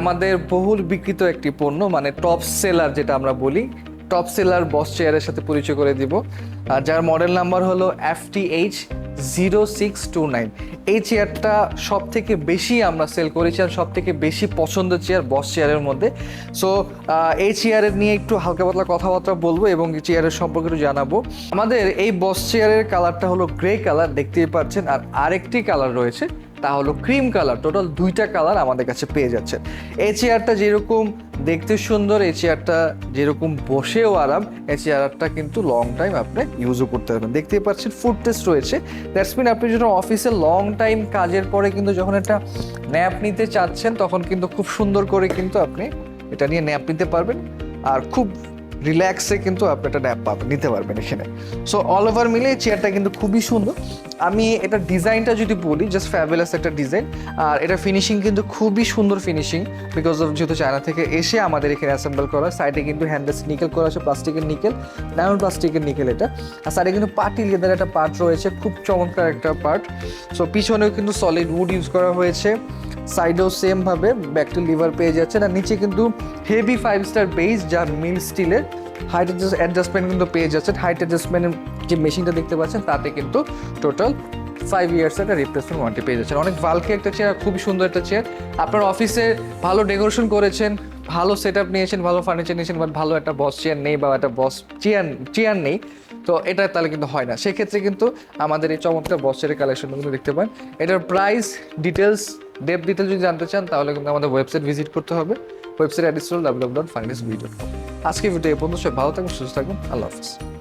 আমাদের বহুল বিক্রিত একটি পণ্য মানে টপ সেলার যেটা আমরা বলি টপ সেলার বস চেয়ারের সাথে পরিচয় করে দিব। যার মডেল নাম্বার হলো F T H zero six two nine এই চেয়ারটা সব থেকে বেশি আমরা সেল করেছি আর সব থেকে বেশি পছন্দের চেয়ার বস চেয়ারের মধ্যে। সো এই চেয়ারের নিয়ে একটু হালকা পাতলা কথাবার্তা বলব এবং চেয়ারের সম্পর্কে একটু জানাব। আমাদের এই বস চেয়ারের কালারটা হলো গ্রে কালার দেখতেই পাচ্ছেন। আর আরেকটি কালার রয়েছে তা হলো ক্রিম কালার টোটাল দুইটা কালার আমাদের কাছে পেয়ে যাচ্ছে। এই চেয়ারটা যেরকম দেখতে সুন্দর, এই চেয়ারটা যেরকম বসেও আরাম, এই চেয়ারটা কিন্তু লং টাইম আপনি ইউজও করতে পারবেন। দেখতেই পাচ্ছেন ফুড টেস্ট রয়েছে। দ্যাটস মিন আপনি যখন অফিসে লং টাইম কাজের পরে কিন্তু যখন একটা ন্যাপ নিতে চাচ্ছেন, তখন কিন্তু খুব সুন্দর করে কিন্তু আপনি এটা নিয়ে ন্যাপ নিতে পারবেন। আর খুব রিল্যাক্সে কিন্তু আপনি একটা ন্যাপ পাবেন নিতে পারবেন এখানে। সো অল ওভার মিলে চেয়ারটা কিন্তু খুবই সুন্দর। আমি এটা ডিজাইনটা যদি বলি জাস্ট ফ্যাবুলাস একটা ডিজাইন আর এটা ফিনিশিং কিন্তু খুবই সুন্দর ফিনিশিং বিকজ অফ যেহেতু চায়না থেকে এসে আমাদের এখানে অ্যাসেম্বল করা। হয় সাইডে কিন্তু হ্যান্ডেলস নিকেল করা আছে প্লাস্টিকের নিকেল নানন প্লাস্টিকের নিকেল এটা। আর সাইডে কিন্তু পার্টি লেদার একটা পার্ট রয়েছে, খুব চমৎকার একটা পার্ট সো পিছনেও কিন্তু সলিড উড ইউজ করা হয়েছে। সাইডেও সেমভাবে ব্যাক টু লিভার পেয়ে যাচ্ছেন। আর নিচে কিন্তু হেভি ফাইভ স্টার বেস যা মিল স্টিলের হাইট অ্যাডজাস্টমেন্ট কিন্তু পেয়ে যাচ্ছেন। হাইট অ্যাডজাস্টমেন্টের যে মেশিনটা দেখতে পাচ্ছেন, তাতে কিন্তু টোটাল ফাইভ ইয়ার্স একটা রিপ্লেসমেন্ট ওয়ারেন্টি পেয়ে যাচ্ছেন। অনেক বাল্কি একটা চেয়ার খুবই সুন্দর একটা চেয়ার আপনার অফিসে ভালো ডেকোরেশন করেছেন, ভালো সেট আপ নিয়েছেন, ভালো ফার্নিচার নিয়েছেন বাট ভালো একটা বস চেয়ার নেই বা একটা বস চেয়ার চেয়ার নেই। তো এটা তাহলে কিন্তু হয় না। সেক্ষেত্রে কিন্তু আমাদের এই চমৎকার বস চেয়ারের কালেকশন কিন্তু দেখতে পান। এটার প্রাইস ডিটেলস ডেপ ডিটেল যদি জানতে চান, তাহলে কিন্তু আমাদের ওয়েবসাইট ভিজিট করতে হবে। ওয়েবসাইট অ্যাড্রেস হল ডাব্লিউ ডট ফাইন্যান্স আজকে ভিডিও এই পর্যন্ত, সবাই ভালো থাকুন সুস্থ থাকুন আল্লাহ হাফিজ।